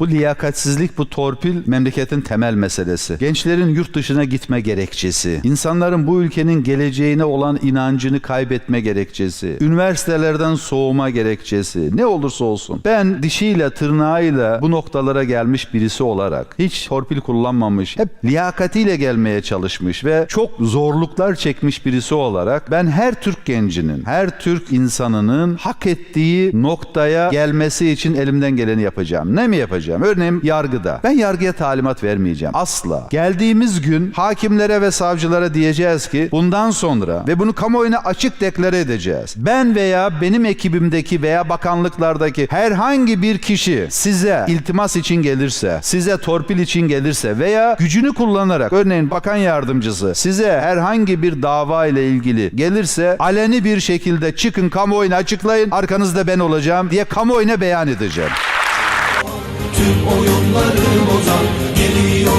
Bu liyakatsizlik, bu torpil memleketin temel meselesi. Gençlerin yurt dışına gitme gerekçesi, insanların bu ülkenin geleceğine olan inancını kaybetme gerekçesi, üniversitelerden soğuma gerekçesi, ne olursa olsun. Ben dişiyle tırnağıyla bu noktalara gelmiş birisi olarak hiç torpil kullanmamış, hep liyakatiyle gelmeye çalışmış ve çok zorluklar çekmiş birisi olarak ben her Türk gencinin, her Türk insanının hak ettiği noktaya gelmesi için elimden geleni yapacağım. Ne mi yapacağım? Örneğin yargıda. Ben yargıya talimat vermeyeceğim. Asla. Geldiğimiz gün hakimlere ve savcılara diyeceğiz ki bundan sonra ve bunu kamuoyuna açık deklare edeceğiz. Ben veya benim ekibimdeki veya bakanlıklardaki herhangi bir kişi size iltimas için gelirse, size torpil için gelirse veya gücünü kullanarak örneğin bakan yardımcısı size herhangi bir dava ile ilgili gelirse aleni bir şekilde çıkın kamuoyuna açıklayın arkanızda ben olacağım diye kamuoyuna beyan edeceğim. Tüm oyunları bozan geliyor